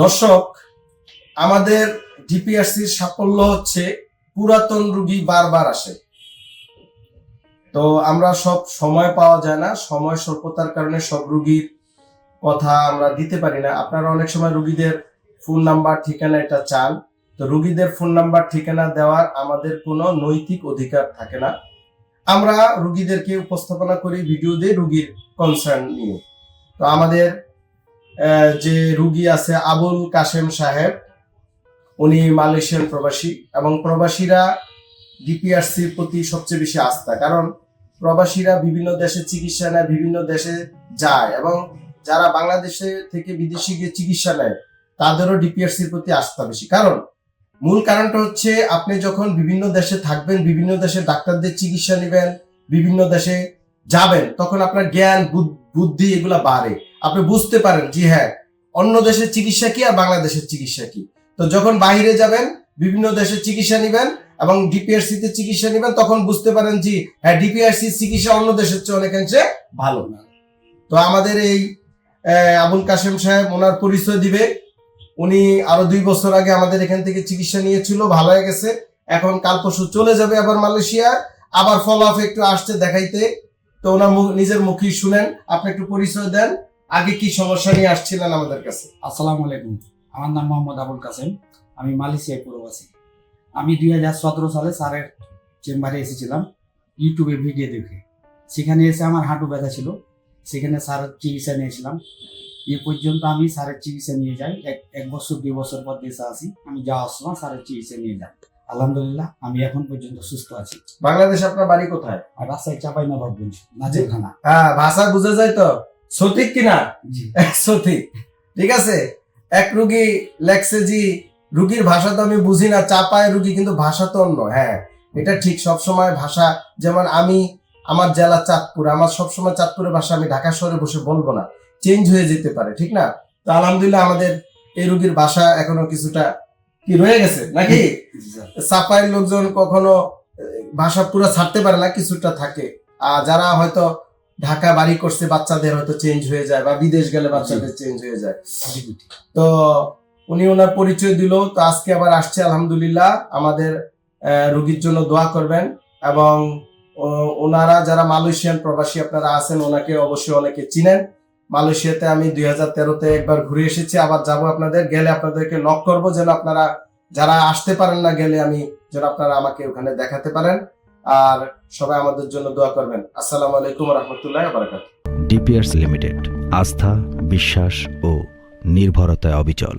দর্শক, আমাদের ডিপিআরসির সাফল্য হচ্ছে পুরাতন রুগী বারবার আসে। তো আমরা সব সময় পাওয়া যায় না, সময় স্বল্পতার কারণে সব রুগীর কথা আমরা দিতে পারি না। আপনারা অনেক সময় রুগীদের ফোন নাম্বার ঠিকানা এটা চান। তো রুগীদের ফোন নাম্বার ঠিকানা দেওয়ার আমাদের কোনো নৈতিক অধিকার থাকে না। আমরা রুগীদেরকে উপস্থাপনা করি ভিডিও দিয়ে রুগীর কনসার্ন নিয়ে। তো আমাদের যে রুগী আছে আবুল কাশেম সাহেব, উনি মালয়েশিয়ান প্রবাসী এবং প্রবাসীরা ডিপিআরসির প্রতি সবচেয়ে বেশি আস্থা। কারণ প্রবাসীরা বিভিন্ন দেশে চিকিৎসা নেয়, বিভিন্ন দেশে যায় এবং যারা বাংলাদেশে থেকে বিদেশে গিয়ে চিকিৎসা নেয়, তাদেরও ডিপিআরসির প্রতি আস্থা বেশি। কারণ মূল কারণটা হচ্ছে আপনি যখন বিভিন্ন দেশে থাকবেন, বিভিন্ন দেশে ডাক্তারদের চিকিৎসা নেবেন, বিভিন্ন দেশে যাবেন, তখন আপনার জ্ঞান, বুদ- বুদ্ধি এগুলা বাড়ে। আপনি বুঝতে পারেন, জি হ্যাঁ অন্য দেশের চিকিৎসা কি আর বাংলাদেশের চিকিৎসা কি? তো যখন বাইরে যাবেন, বিভিন্ন দেশে চিকিৎসা নেবেন এবং ডিপিআরসি তে চিকিৎসা নেবেন, তখন বুঝতে পারেন, জি হ্যাঁ ডিপিআরসি চিকিৎসা অন্য দেশের চেয়ে অনেকাংশে ভালো না। তো আমাদের এই আবুল কাশেম সাহেব ওনার পরিচয় দিবে। উনি আরও দুই বছর আগে আমাদের এখান থেকে চিকিৎসা নিয়েছিল, ভালো হয়ে গেছে। এখন কাল পরশু চলে যাবে আবার মালয়েশিয়া আবার ফলো আপ একটু আসছে দেখাইতে। তো ওনার নিজের মুখেই শুনেন, আপনি একটু পরিচয় দেন। আগে কি সমস্যা নিয়ে আসছিলেন আমাদের কাছে? আসসালামু আলাইকুম। আমার নাম মোহাম্মদ আবুল কাসেম। আমি মালয়েশিয়ায় প্রবাসী। আমি দুই হাজার সতেরো সালে স্যারের চেম্বারে এসেছিলাম ইউটিউবে ভিডিও দেখে। সেখানে এসে আমার হাঁটু ব্যথা ছিল। সেখানে স্যারের চিকিৎসা নিয়েছিলাম এ পর্যন্ত আমি স্যারের চিকিৎসা নিয়ে যাই। এক এক বছর দুই বছর পর দেশে আসি। আমি যাওয়ার সময় স্যারের চিকিৎসা নিয়ে যাই। আলহামদুলিল্লাহ আমি এখন পর্যন্ত সুস্থ আছি। বাংলাদেশ আপনার বাড়ি কোথায়? আর রাজশাহী চাপাই নবাবগঞ্জ নাজিরখানা। হ্যাঁ ভাষা বুঝা যায় তো? সঠিক কিনা? সঠিক। ঠিক আছে? এক রুগী লেখছে জি রুগীর ভাষা তো আমি বুঝি না চাপায় রুগী কিন্তু ভাষা তো অন্য। হ্যাঁ এটা ঠিক। সব সময় ভাষা যেমন আমি আমার জেলা চাঁদপুর আমার সব সময় চাঁদপুরের ভাষা আমি ঢাকা শহরে বসে বলব না। চেঞ্জ হয়ে যেতে পারে ঠিক না? তো আলহামদুলিল্লাহ আমাদের এই রুগীর ভাষা এখনও কিছুটা কি রয়ে গেছে নাকি? চাপায়ের লোকজন কখনো ভাষা পুরো ছাড়তে পারে না কিছুটা থাকে। আর যারা হয়তো ঢাকা বাড়ি করছে বাচ্চাদের হয়তো চেঞ্জ হয়ে যায় বা বিদেশ গেলে বাচ্চাদের চেঞ্জ হয়ে যায়। তো উনি ওনার পরিচয় দিল তো আজকে আবার আসছে আলহামদুলিল্লাহ। আমাদের রুগীর জন্য দোয়া করবেন এবং ওনারা যারা মালয়েশিয়ান প্রবাসী আপনারা আছেন ওনাকে অবশ্যই অনেকে চিনেন। মালয়েশিয়াতে আমি দুই হাজার তেরোতে একবার ঘুরে এসেছি আবার যাব আপনাদের গেলে আপনাদেরকে নক করব যেন আপনারা যারা আসতে পারেন না গেলে আমি যেন আপনারা আমাকে ওখানে দেখাতে পারেন। আর সবাই আমাদের জন্য দোয়া করবেন। আসসালামু আলাইকুম রহমতুল্লাহ বারাকাত ডিপিআরস লিমিটেড, আস্থা, বিশ্বাস ও নির্ভরতায় অবিচল।